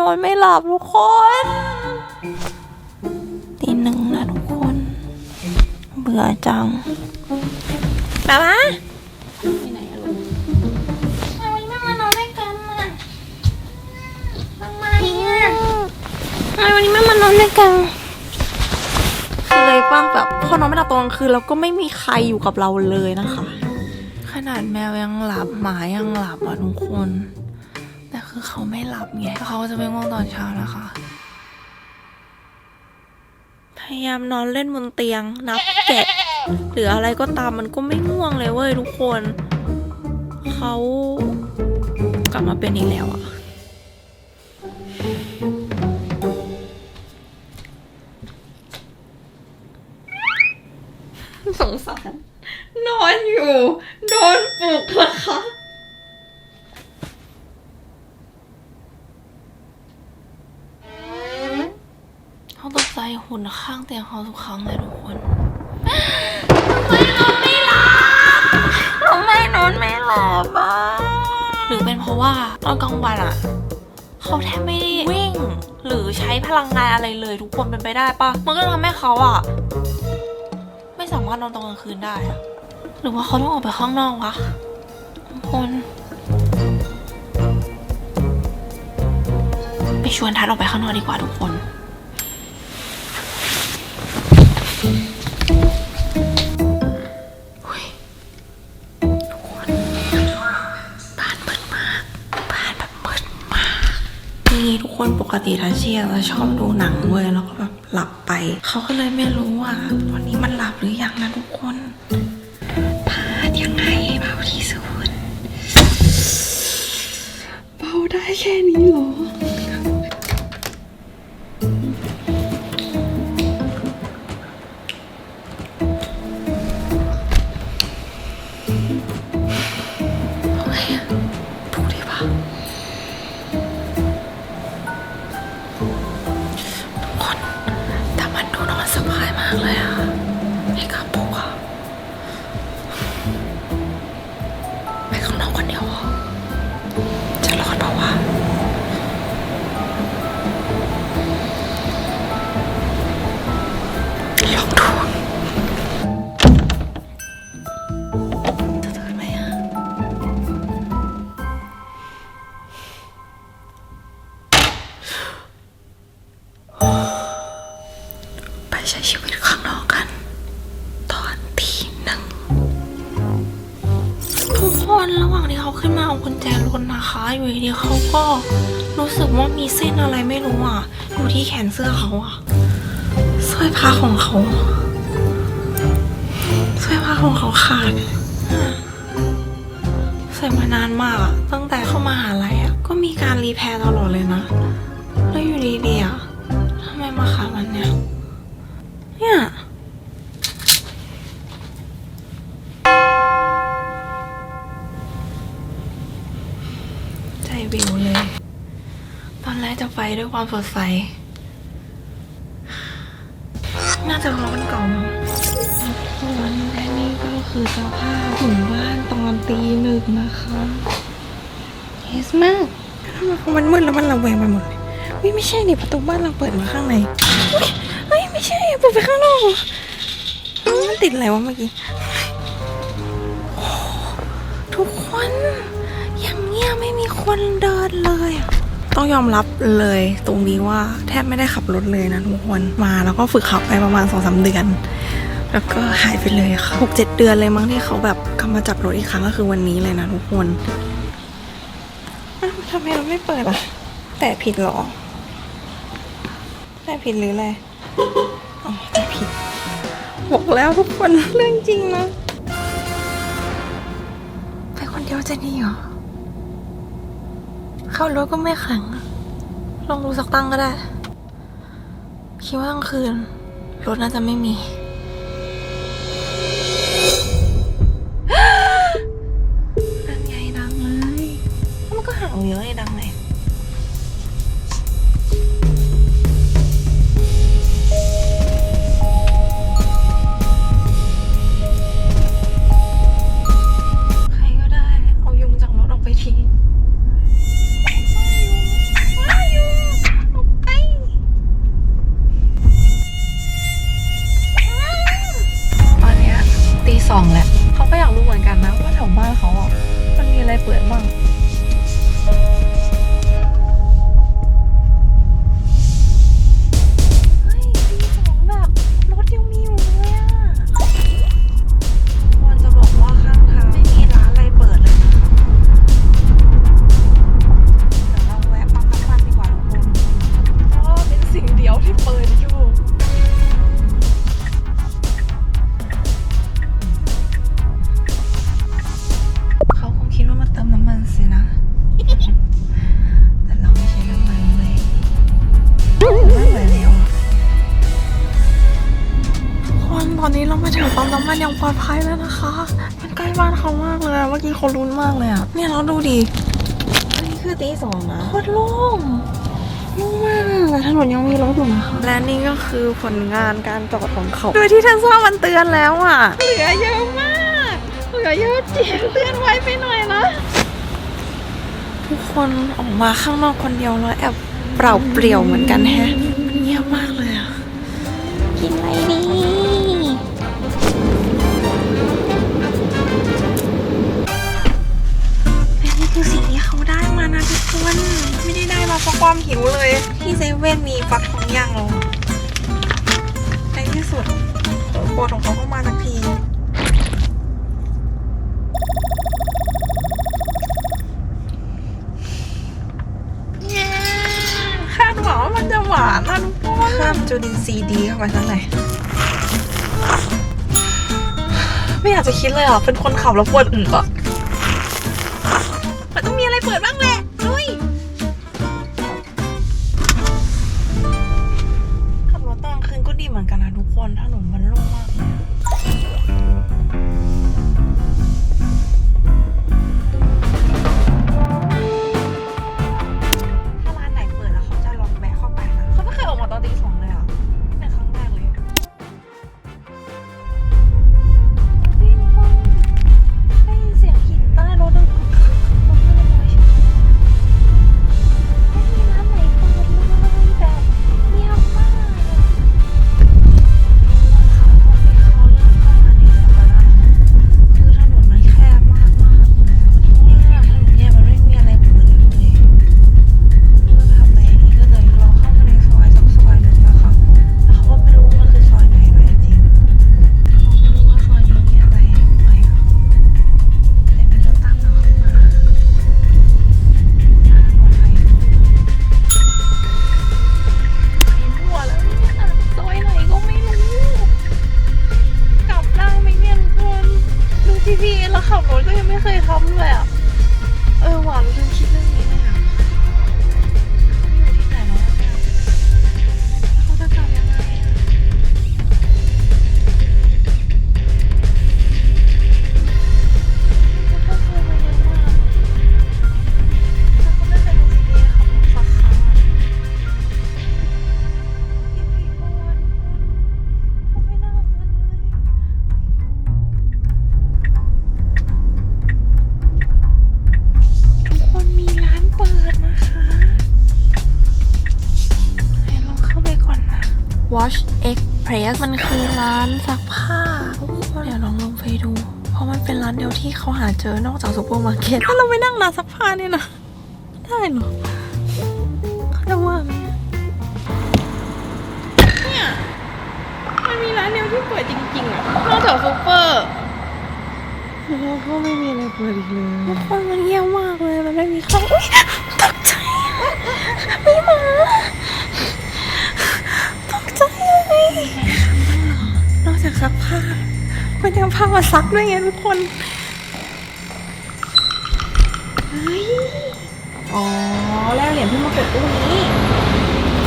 นอนไม่หลับทุกคนตีหนึ่งนะทุกคน เบื่อจังป๊าป๊าไปไหนอะลูกทำไมไม่มานอนด้วยกันอะทำไมอะทำไมวันนี้ไม่มานอนด้วยกันคือเลยป้าแบบพอนอนไม่หลับตอนกลางคืนแล้วก็ไม่มีใครอยู่กับเราเลยนะคะ ขนาดแมวยังหลับหมายังหลับอะทุกคนแต่ คือเขาไม่หลับไงเขาจะไม่ง่วงตอนเช้านะคะ พยายามนอนเล่นบนเตียง นับแกะ หรืออะไรก็ตามมันก็ไม่ง่วงเลยเว้ยทุกคน เขากลับมาเป็นอีกแล้วอะสงสารนอนอยู่ โดนปลุกนะคะ เขา ตกใจหุ่นข้างเตียงเขาทุกครั้งเลยทุกคนทำไมนอนไม่หลับอะหรือเป็นเพราะว่าตอนกลางวันอะเขาแทบไม่ได้วิ่ง หรือใช้พลังงานอะไรเลยทุกคนเป็นไปได้ปะมันก็ทำให้เขาอะ ไม่สามารถนอนตอนกลางคืนได้อะหรือว่าเขาต้องออกไปข้างนอกวะทุกคนไปชวนทัดออกไปข้างนอกดีกว่าทุกคน กคนปกติทัชเชียจะชอบดูหนังเว้ยแล้วก็แบบหลับไป เขาก็เลยไม่รู้ว่า วันนี้มันหลับหรือยังนะทุกคนพาดยังไงเบาที่สุด เบาได้แค่นี้เหรอ ที่แขนเสื้อเขาอะสร้อยพระของเขาสร้อยพระของเขาขาดใส่มานานมากอะตั้งแต่เข้ามาหาลัยอะก็มีการรีแพร์ตลอดเลยนะ แล้วอยู่ดีๆอะทำไมมาขาดวันเนี้ยเนี่ยใจวิวเลย ตอนแรกจะไปด้วยความสดใส น่าจะเพราะมันเก่ามั้งทุกคนและนี่ก็คือสภาพถึงบ้านตอนตีหนึ่งนะคะเฮสมากทำไมพอมันมืดแล้วมันระแวงไปหมดเลยเฮ้ยไม่ใช่ดิประตูบ้านเราเปิดมาข้างในเฮ้ยไม่ใช่เปิดไปข้างนอกเหรอเอ้ามันติดอะไรวะเมื่อกี้โอ้โหทุกคนอย่างเงี้ยไม่มีคนเดินเลยอะ ต้องยอมรับเลยตรงนี้ว่าแทบไม่ได้ขับรถเลยนะทุกคนมาแล้วก็ฝึกขับไปประมาณสองสาเดือน แล้วก็หายไปเลยค่ะหกเจ็ดเดือนเลยมั้งที่เขาแบบกลับมาจับรถอีกครั้งก็คือวันนี้เลยนะทุกคนทำไมเราไม่เปิดอะแต่ผิดหรอ แต่ผิดหรืออะไรอ๋อแต่ผิดบอกแล้วทุกคนเรื่องจริงนะไปคนเดียวจะดีเหรอ เข้ารถก็ไม่แข็ง ลองดูสักตั้งก็ได้ คิดว่ากลางคืน รถน่าจะไม่มี เลยอะเมื่อกี้เขารุนมากเลยอะเนี่ยเราดูดิ อันนี้คือตีสองนะโคตรโล่งโล่งมากแต่ถนนยังมีรถอยู่นะคะและนี่ก็คือผลงานการจอดของเขา โดยที่เทนซ่ามันเตือนแล้วอะเหลือเยอะมาก เหลือเยอะจริงเตือนไว้ไปหน่อยนะทุกคนออกมาข้างนอกคนเดียวแล้วแอบเปล่าเปลี่ยวเหมือนกันแฮะมันเงียบมากเลยอะกินอะไรดี ทุกคนไม่ได้ได้มาเพราะความหิวเลย ที่เซเว่นมีฟักทองย่างลงในที่สุดโปรดของเขาก็มาสักทีคาดหวังว่ามันจะหวานนะทุกคนข้ามจุลินทรีย์ดีเข้าไปทั้งไหนไม่อยากจะคิดเลยอะ เป็นคนขับแล้วปวดอึอะ ขับรถก็ยังไม่เคยทำ Watch Express มันคือร้านซักผ้าเดี๋ยวลองลงไปดู เพราะมันเป็นร้านเดียวที่เขาหาเจอนอกจากซูเปอร์มาร์เก็ตถ้าเราไปนั่งร้านซักผ้าเนี่ยนะได้เหรอเขาจะว่าไหมอะเนี่ยมันมีร้านเดียวที่เปิดจริงๆอะนอกจากซูเปอร์แล้วก็ไม่มีอะไรเปิดอีกเลยทุกคนมันเงียบมากเลยมันไม่มีใครอุ๊ยตกใจากซักผ้ามันยังเอาผ้ามาซักด้วยไงทุกคนเฮ้ยอ๋อแล้วเหรียญเพิ่งมาเกิดตู้นี้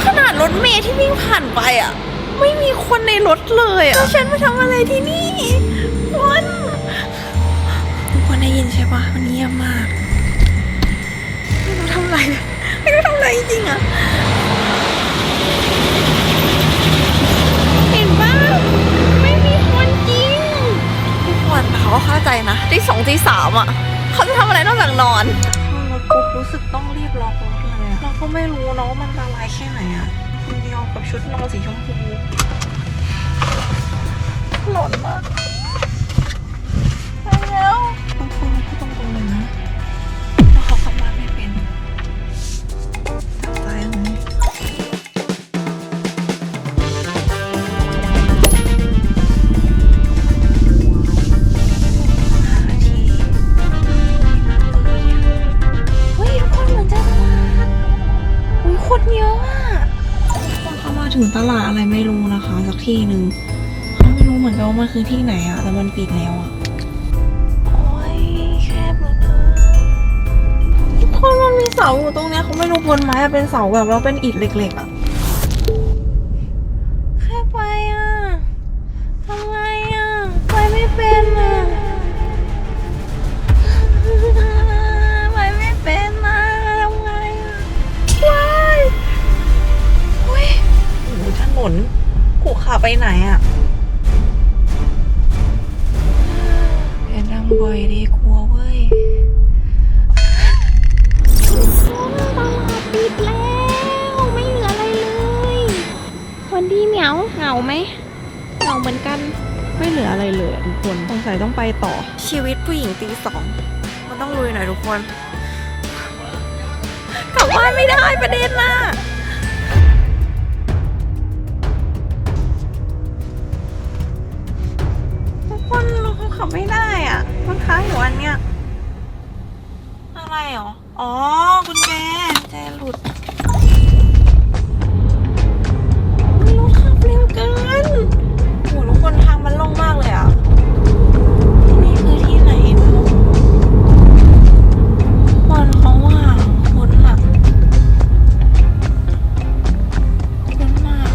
ขนาดรถเมย์ที่วิ่งผ่านไปอะ ไม่มีคนในรถเลยอะแล้วฉันมาทำอะไรที่นี่วันทุกคนได้ยินใช่ปะมันเงียบมากไม่รู้ทำอะไรไม่รู้ทำอะไรจริงๆอะ ตีสามอะเขาจะทำอะไรนอกจากนอนรถปุ๊บรู้สึกต้องรีบล็อกรถเลยเราก็ไม่รู้เนาะมันละลายแค่ไหนอะคนเดียวกับชุดนอนสีชมพูหล่นมากไปแล้วบางคนก็ ถึงตลาดอะไรไม่รู้นะคะ สักที่หนึ่งเขาไม่รู้เหมือนกันว่ามันคือที่ไหนอะแต่มันปิดแล้วอะทุกคนมันมีเสาอยู่ตรงเนี้ยเขาไม่รู้บนไม้อะเป็นเสาแบบเราเป็นอิฐเหล็กๆอะ นนขูขาไปไหนอะเรียนดังบ่อยดีกลัวเว้ยตลาดปิดแล้ว ไม่เหลืออะไรเลยวันดีเหมียวเหงาไหมเหงาเหมือนกัน ไม่เหลืออะไรเลยอะทุกคนสงสัยต้องไปต่อ ชีวิตผู้หญิงตีสองมันต้องลุยหน่อยทุกคนกลับบ้านไม่ได้ประเด็นน่ะ ขับไม่ได้อะ มันค้างอยู่อันเนี้ย อะไรหรอ อ๋อกุญแจกุญแจหลุดอุ๊ยรถขับเร็วเกินโหทุกคนทางมันโล่งมากเลยอะ ที่นี่คือที่ไหนนะคนเขาว่าคนอะคนมาก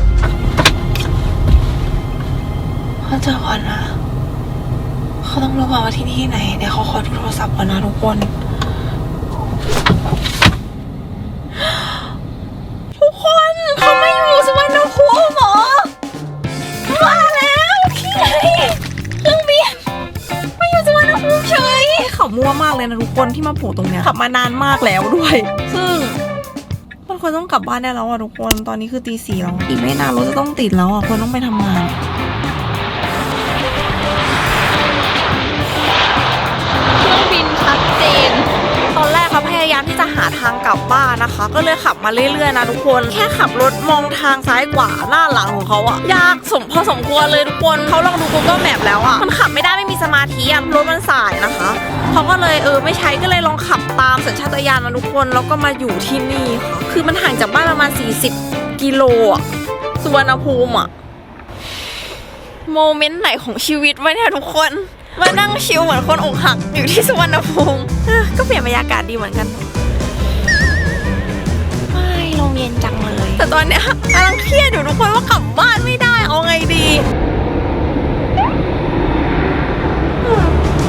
เขาเจอก่อนนะ เขาต้องรู้ก่อนว่าที่นี่ที่ไหน เดี๋ยวเขาขอดูโทรศัพท์ก่อนนะทุกคน ทุกคนเขาไม่อยู่สุวรรณภูมิเหรอมาแล้วที่ไหนเครื่องบินมาอยู่สุวรรณภูมิเฉยขับมั่วมากเลยนะทุกคนที่มาโผล่ตรงเนี้ยขับมานานมากแล้วด้วย ซึ่งมันควรต้องกลับบ้านได้แล้วอะทุกคน ตอนนี้คือตีสี่แล้ว อีกไม่นานรถจะต้องติดแล้วอะควรต้องไปทำงาน จะหาทางกลับบ้านนะคะ ก็เลยขับมาเรื่อยๆนะทุกคน แค่ขับรถมองทางซ้ายขวาหน้าหลังของเขาอะยากสมพอสมควรเลยทุกคนเขาลองดู Google Map แล้วอะมันขับไม่ได้ไม่มีสมาธิอะรถมันสายนะคะเขาก็เลยเออไม่ใช้ก็เลยลองขับตามสัญชาตญาณมาทุกคนแล้วก็มาอยู่ที่นี่ค่ะคือมันห่างจากบ้านประมาณ 40 กิโลอะสุวรรณภูมิอะโมเมนต์ไหนของชีวิตวะเนี่ยทุกคนมานั่งชิลเหมือนคนอกหักอยู่ที่สุวรรณภูมิก็เปลี่ยนบรรยากาศดีเหมือนกัน เย็นจังเลย แต่ตอนเนี้ยกำลังเครียดอยู่ทุกคนว่ากลับบ้านไม่ได้เอาไงดี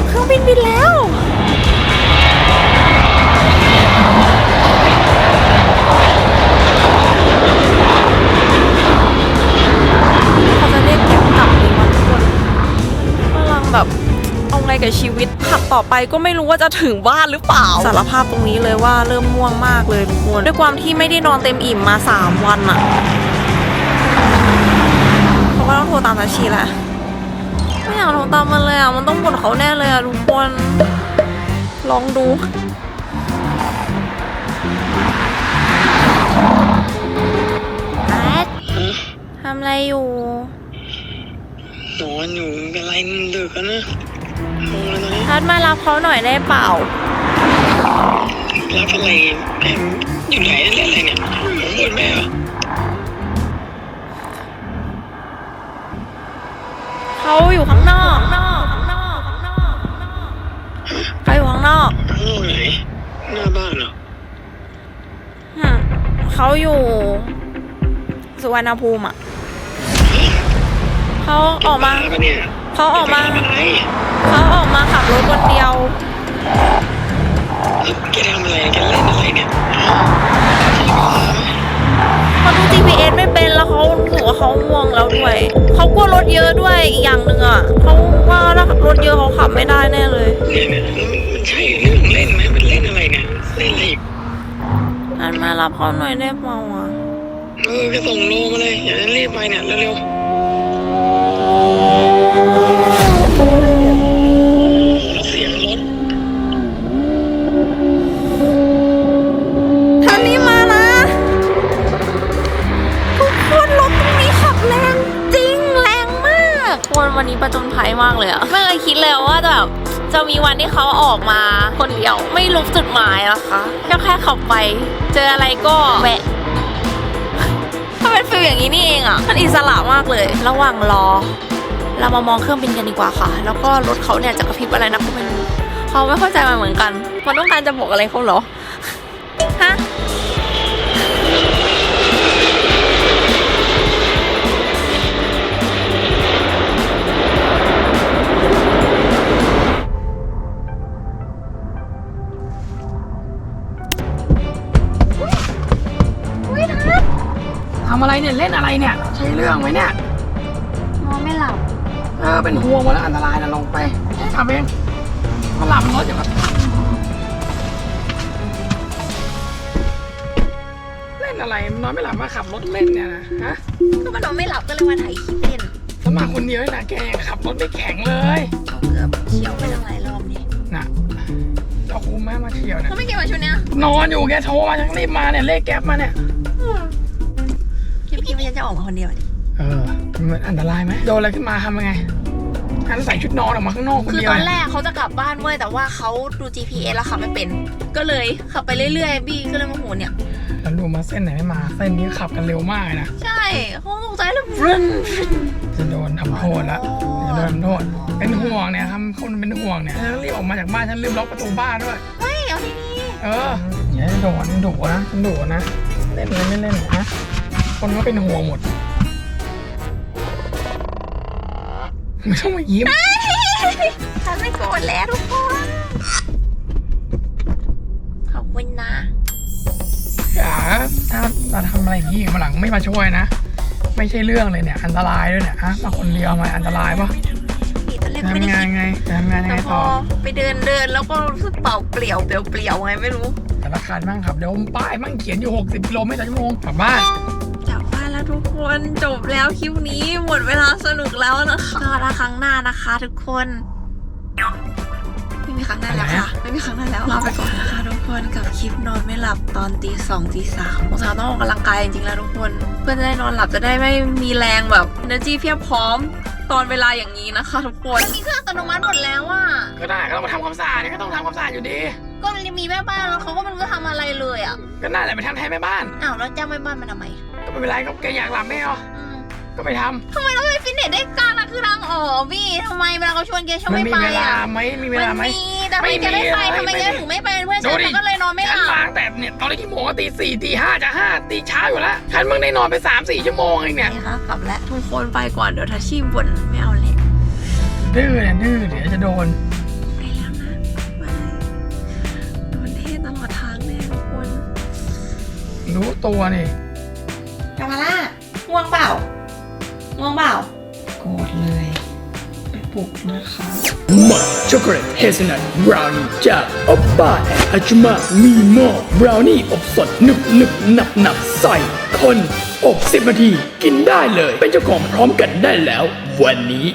เครื่องบินบินแล้ว ตขับต่อไปก็ไม่รู้ว่าจะถึงบ้านหรือเปล่าสารภาพตรงนี้เลยว่าเริ่มม่วงมากเลยทุกคนด้วยความที่ไม่ได้นอนเต็มอิ่มมา 3 วันอะเขาก็ต้องโทรตามนาชีแหละไม่อยากโทรตามมันเลยอะมันต้องบ่นเขาแน่เลยอะทุกคนลองดูนัดทำอะไรอยู่นอนอยู่มันเป็นไรมันดึกแล้วนะ นอนแล้วตอนนี้ทัดมารับเขาหน่อยได้เปล่ารับอะไรแม่อยู่ไหนเล่นอะไรเนี่ยผมบ่นแม่เหรอเขาอยู่ข้างนอกเขาอยู่ข้างนอกข้างนอกไหนหน้าบ้านเหรออืมเขาอยู่ สุวรรณภูมิอะเขาออกมาปะเนี่ย เขาออกมาแกทำอะไรเขาออกมาขับรถคนเดียวแล้วแกทำอะไรแกเล่นอะไรเนี่ยฮะเขาดู GPS ไม่เป็นแล้วเขารู้สึกว่าเขาง่วงแล้วด้วย เขากลัวรถเยอะด้วยอีกอย่างหนึ่งอะเขาว่าถ้ารถเยอะเขาขับไม่ได้แน่เลย เนี่ยเนี่ยมันใช่เรื่องเล่นไหมมันเล่นอะไรเนี่ยเล่นอะไรอีกอันมารับเขาหน่อยได้เปล่าอะเออแกส่งโลมาเลยอย่ารีบไปเนี่ยเร็วๆแล้ว เสียงรถท่านนี้มานะ ทุกคนรถตรงนี้ขับแรงจริงแรงมากวันวันนี้ประจนภัยมากเลยอะไม่เคยคิดเลยว่าจะแบบจะมีวันที่เขาออกมาคนเดียวไม่รู้จุดหมายนะคะก็แค่ขับไป เจออะไรก็แวะทำไมเป็นฟิลอย่างนี้นี่เองอะมันอิสระมากเลย ระหว่างรอ เรามามองเครื่องบินกันดีกว่าค่ะ แล้วก็รถเขาเนี่ยจะกระพริบอะไรนะก็ไม่รู้เขาไม่เข้าใจมันเหมือนกัน มันต้องการจะบอกอะไรเขาเหรอ ฮะทำอะไรเนี่ย เล่นอะไรเนี่ย ใช่เรื่องไหมเนี่ย เออเป็นห่วงหมดแล้วอันตรายนะลงไปทำเองมาหลับมันรถอยู่แบบเล่นอะไรนอนไม่หลับมาขับรถเล่นเนี่ยนะฮะก็มันนอนไม่หลับก็เลยมาถ่ายคลิปเล่นแล้วมาคนเดียวนี่นะแกยังขับรถไม่แข็งเลยเขาเกือบเฉียวไปตั้งหลายรอบนี่น่ะเจ้าคุ้มแม่มาเที่ยวเนี่ยเขาไม่เก็บมาชุดเนี้ยนอนอยู่แกโทรมายังรีบมาเนี่ยเลขแก๊ปมาเนี่ยพี่พี่ไม่จะออกมาคนเดียวดิ เออมันอันตรายไหมโดนอะไรขึ้นมาทำยังไงหันใส่ชุดนอนออกมาข้างนอกคนคือเดียตวอนเนี่ยแรกเขาจะกลับบ้านเว้ยแต่ว่าเขาดู GPS แล้วขับไม่เป็น ก็เลยขับไปเรื่อยๆ บี้ก็เลยโมาโหเนี่ย แล้วดูมาเส้นไหนไม่มา เส้นนี้ขับกันเร็วมากเลยนะ ใช่เขาตกใจแล้วรึนจะโดนทำโทษแล้วจะโดนทำโทษ เป็นห่วงเนี่ยทำคนเป็นห่วงเนี่ยฉันรีบออกมาจากบ้านฉันลืมล็อกประตูบ้านด้วย เฮ้ยเอาที่นี่เอออย่าให้โดนดุนะฉันดุนะ เล่นอะไรไม่เล่นนะ คนก็เป็นห่วงหมด ไม่ต้องมายิ้ม ฉันไม่โกรธแล้วทุกคน ขอบคุณนะ อย่าถ้าเราทำอะไรอย่างนี้มาหลังไม่มาช่วยนะ ไม่ใช่เรื่องเลยเนี่ย อันตรายด้วยเนี่ยฮะมาคนเดียวมาอันตรายปะนี่ตอนแรกไม่ได้ทำงานคิดไงจะทำงานยังแต่ไงพต่ออไปเดินเดินแล้วก็รู้สึกเปล่าเปลี่ยวเปลี่ยวเปลี่ยวไงไม่รู้ แต่ละคันมั่งขับเดี๋ยวป้ายมั่งเขียนอยู่ 60กิโลเมตรต่อชั่วโมงกลับบ้าน คนจบแล้วคลิปนี้หมดเวลาสนุกแล้วนะคะก็ถ้าครั้งหน้านะคะ ทุกคน ไม่มีครั้งหน้าแล้วค่ะ ไม่มีครั้งหน้าแล้วลาไปก่อนนะคะทุกคนกับคลิปนอนไม่หลับตอนตีสองตีสามสาวต้องออกกำลังกายจริงๆแล้วทุกคน เพื่อจะได้นอนหลับจะได้ไม่มีแรงแบบ energy เพียบพร้อมตอนเวลาอย่างนี้นะคะ ทุกคนมีเครื่องอัตโนมัติหมดแล้วอะก็ได้ก็ต้องมาทำความสะอาดเนี่ยก็ต้องทำความสะอาดอยู่ดี ก็มันมีแม่บ้านแล้วเขาก็ไม่รู้จะทำอะไรเลยอะก็น่าแหละไปทำแทนแม่บ้านอ้าวแล้วจ้างแม่บ้านมาทำไม ก็ไม่เป็นไรก็แกอยากหลับไม่เหรออืมก็ไปทำทำไมเราไม่ฟิตเนสได้การนะคือทางออกพี่ทำไมเวลาเขาชวนแกชอบมันไม่มีไปเวลาอะไหมมีเวลาไหมนมีแต่ทำไมแกไม่ไปไม่มีทำไมแกไม่มีถึงไม่ไปเป็นเพื่อนฉัดูนดิมันก็เลยนอนไม่หฉันลับวางแต่เนี่ยตอนนี้กี่โมงอะตีสี่ตีห้าจะห้าตีเช้าอยู่แล้วฉันเพิ่งได้นอนไปสามสี่ชั่วโมงเองเนี่ยนี่ค่ะกลับแล้วทุกคนไปก่อนเดี๋ยวทัชชี่บ่นไม่เอาแล้วดื้อเนี่ยดื้อเดี๋ยวจะโดน ไปแล้วนะบายโดนเทตลอดทางแน่ทุกคน รู้ตัวนี่ กามาล่าง่วงเปล่าง่วงเปล่าโกรธเลยไปปลุกนะคะมัดช็อกโกแลตเฮซนัทบราวนี่จากอบบ้าแอนอาจุมามีหม้อบราวนี่อบสดหนึบหนึบหนับหนับใส่คนอบสิบนาที กินได้เลย เป็นเจ้าของพร้อมกันได้แล้ว วันนี้